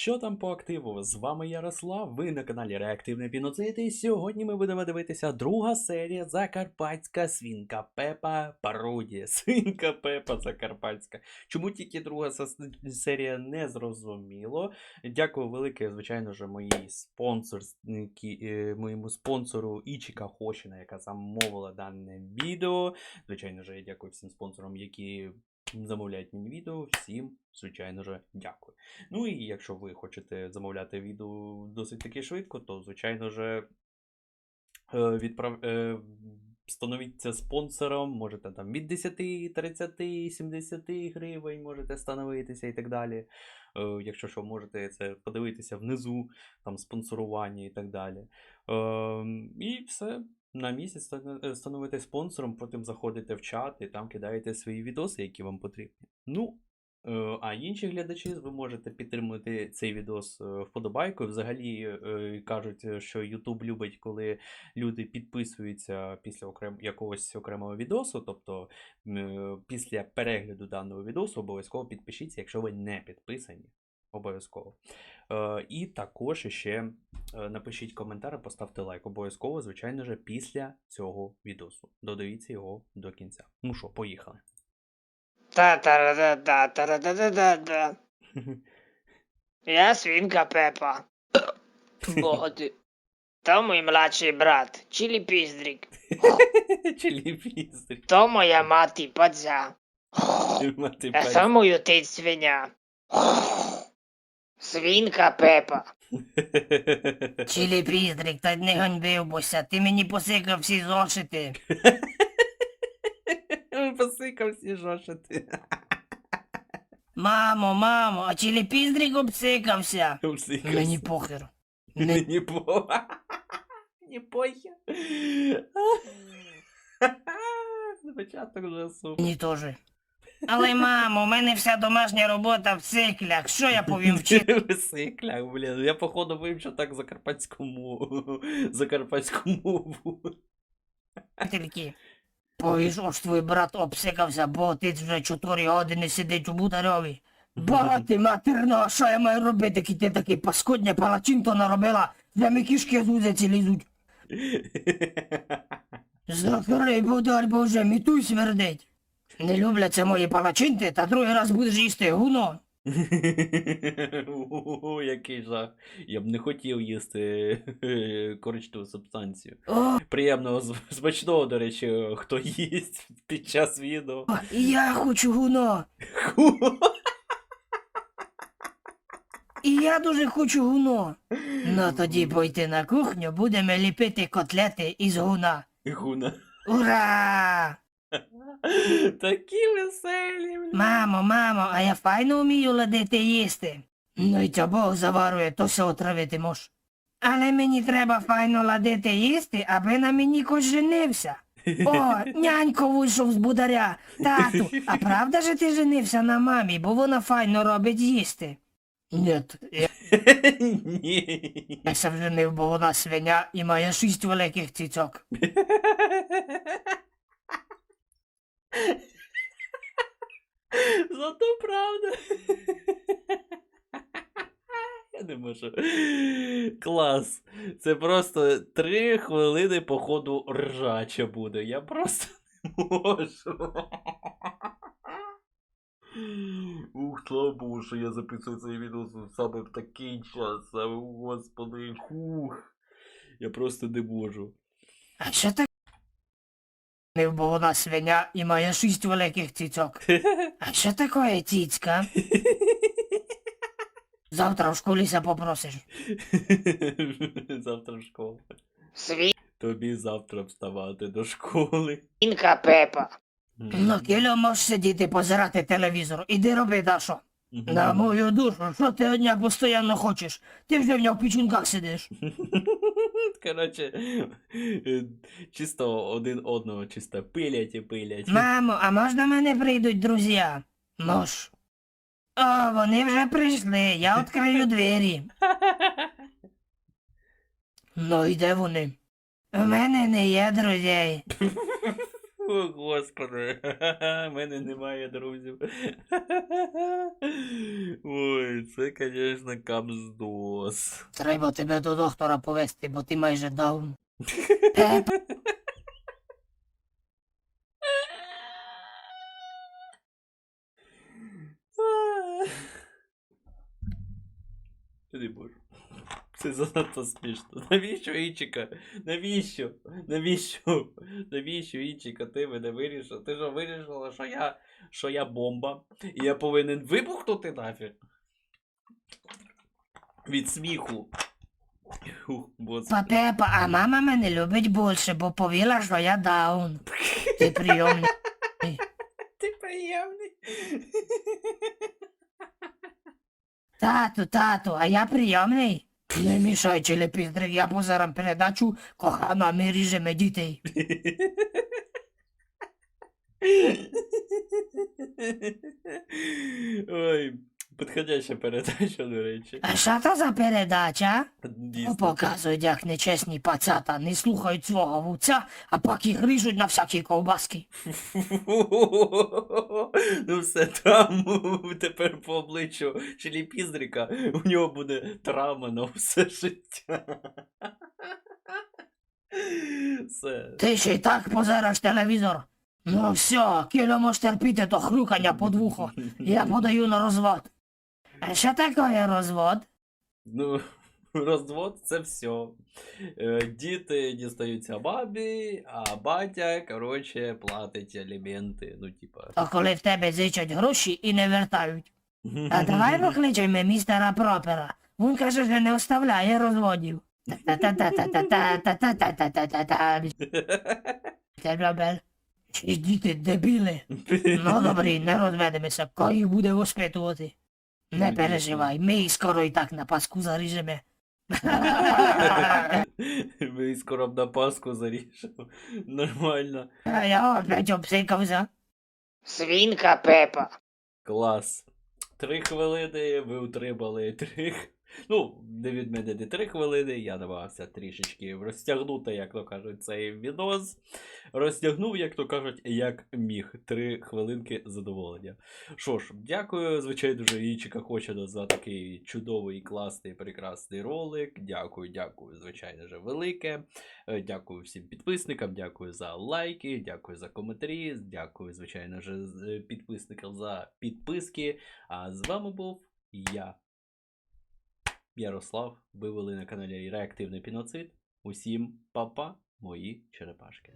Що там по активу? З вами Ярослав, ви на каналі Реактивний Піноцид, і сьогодні ми будемо дивитися друга серія Закарпатська свінка Пепа пародія. Свінка Пепа Закарпатська. Чому тільки друга серія не зрозуміло. Дякую велике, звичайно ж, моїй спонсорській, е, моєму спонсору Ічіка Хошіна, яка замовила дане відео. Звичайно ж, я дякую всім спонсорам, які замовляють мені відео. Всім, звичайно ж, дякую. Ну і якщо ви хочете замовляти відео досить таки швидко, то звичайно ж е, відправ... е, становіться спонсором, можете там від 10, 30, 70 гривень можете становитися і так далі. Е, Якщо що, можете це подивитися внизу, там спонсорування і так далі. Е, І все. На місяць е, становите спонсором, потім заходите в чат і там кидаєте свої відоси, які вам потрібні. Ну, Е, А інші глядачі, ви можете підтримувати цей відос е, вподобайкою. Взагалі кажуть, що YouTube любить, коли люди підписуються після окрем... якогось окремого відосу. Тобто після перегляду даного відосу обов'язково підпишіться, якщо ви не підписані. Обов'язково. Е, І також ще е, напишіть коментар, поставте лайк. Обов'язково, звичайно ж, після цього відосу. Додивіться його до кінця. Ну що, поїхали. Та-ра-та-та-та-та. Я свинка Пепа. Боги. То мій младший брат, Чилі Піздрік. Чилі піздрі. То моя мати Падзя. А мою тить свиня. Свинка Пепа. Чилі Пріздрик, та не ганьбився, ти мені посикав всі зошити. Посикав всі жошити. Мамо, мамо, а Чилі Піздрик обсикався. Посикав Мені похер. Не... Мені по. Мені похер. Початок вже супер. Мені теж. Але, мамо, у мене вся домашня робота в циклях. Що я повім вчити? Висикляк, блін. Я походу вивчу так закарпатську мову. Закарпатську мову. Тільки. Повіж, ж твій брат обсикався, бо отець вже 4 години сидить у бутарьові. Багати матерно, а що я маю робити, ки ти такий паскудня палачинто наробила, де ми кішки з вузиці лізуть. Закрий будар, бо вже мітуй свердить. Не любляться мої палачинти, та другий раз будеш їсти гуно. О, який жах. Я б не хотів їсти коричневу субстанцію. Приємного смачного, до речі, хто їсть під час відео. я хочу гуно. І я дуже хочу гуно. Ну тоді пойти на кухню, будемо ліпити котлети із гуна. Гуна. Ура! Такі веселі, блін. Мамо, мамо, а я файно вмію ладити їсти. Ну й ця Бог заварує, то все отравити мож. Але мені треба файно ладити їсти, аби на мені кось женився. О, нянько вийшов з бударя. Тату, а правда же ти женився на мамі, бо вона файно робить їсти? Нет, я Ні. Я се вженив, бо вона свиня і має шість великих цицьок. Зато правда. Я не можу. Клас. Це просто три хвилини походу ржача буде. Я просто не можу. Ух, слава Богу, що я записую цей відео саме в такий час. А, Господи, хух. Я просто не можу. А що так? Не бо вона свиня і має шість великих цицьок. А що таке цицька? Завтра в школі ся попросиш. Завтра в школу. Тобі завтра вставати до школи. Пепа. Ну, кіло можеш сидіти позирати телевізор. Іди роби, Дашо. На мою душу, що ти одня постійно хочеш? Ти вже в нього в пічунках сидиш. Коротше, е, чисто один одного чисто пилять і пилять. Мамо, а можна мене прийдуть друзі? Мож. О, вони вже прийшли, я відкрию двері. Ну і де вони? У мене не є друзей. О, господи, в мене немає друзів. Ой, це, звісно, камздос. Треба тебе до доктора повезти, бо ти майже даун. Я не. Це занадто смішно. Навіщо Ічика? Навіщо? Навіщо? Навіщо Ічика? Ти мене вирішив? Ти що вирішила, що я, що я бомба? І я повинен вибухнути нафіг? Від сміху. Ух, господи. Пепа, а мама мене любить більше, бо повіла, що я даун. Ти прийомний. Ти приємний. Тату, тату, а я прийомний? Nie mieszajcie lepiej, Greg, ja po zaram predaciu kocham Ameryżę dzisiaj. Oj, підходяща передача, до речі. А що то за передача? Дійсно. Показують, як нечесні пацята не слухають свого вуця, а пак їх ріжуть на всякі ковбаски. Ну все, травму тепер по обличчю Челіпіздрика. У нього буде травма на все життя. Все. Ти ще й так позераш телевізор. Ну все, кіло можеш терпіти то хрюкання под вухо. Я подаю на розвод. А що таке розвод? Ну, розвод це все. Діти дістаються бабі, а батя, коротше, платить аліменти. Ну, типа. То коли в тебе зичать гроші і не вертають. А давай покличемо містера Пропера. Він каже, що не оставляє розводів. Чи діти дебіли? Ну добрі, не розведемося, кого їх буде воспитувати. Не переживай, ми їх скоро і так на паску заріжемо. Ми скоро б на паску заріжемо. Нормально. А я опять обсикався. Свинка Пепа. Клас. Три хвилини ви утримали три. Ну, не від мене не три хвилини, я намагався трішечки розтягнути, як то кажуть, цей відос. Розтягнув, як то кажуть, як міг. Три хвилинки задоволення. Що ж, дякую, звичайно, дуже Ічика Хочеда за такий чудовий, класний, прекрасний ролик. Дякую, дякую, звичайно же, велике. Е, Дякую всім підписникам, дякую за лайки, дякую за коментарі, дякую, звичайно ж, з- е, підписникам за підписки. А з вами був я, Ярослав. Ви вели на каналі Реактивний Піноцид. Усім па-па, мої черепашки.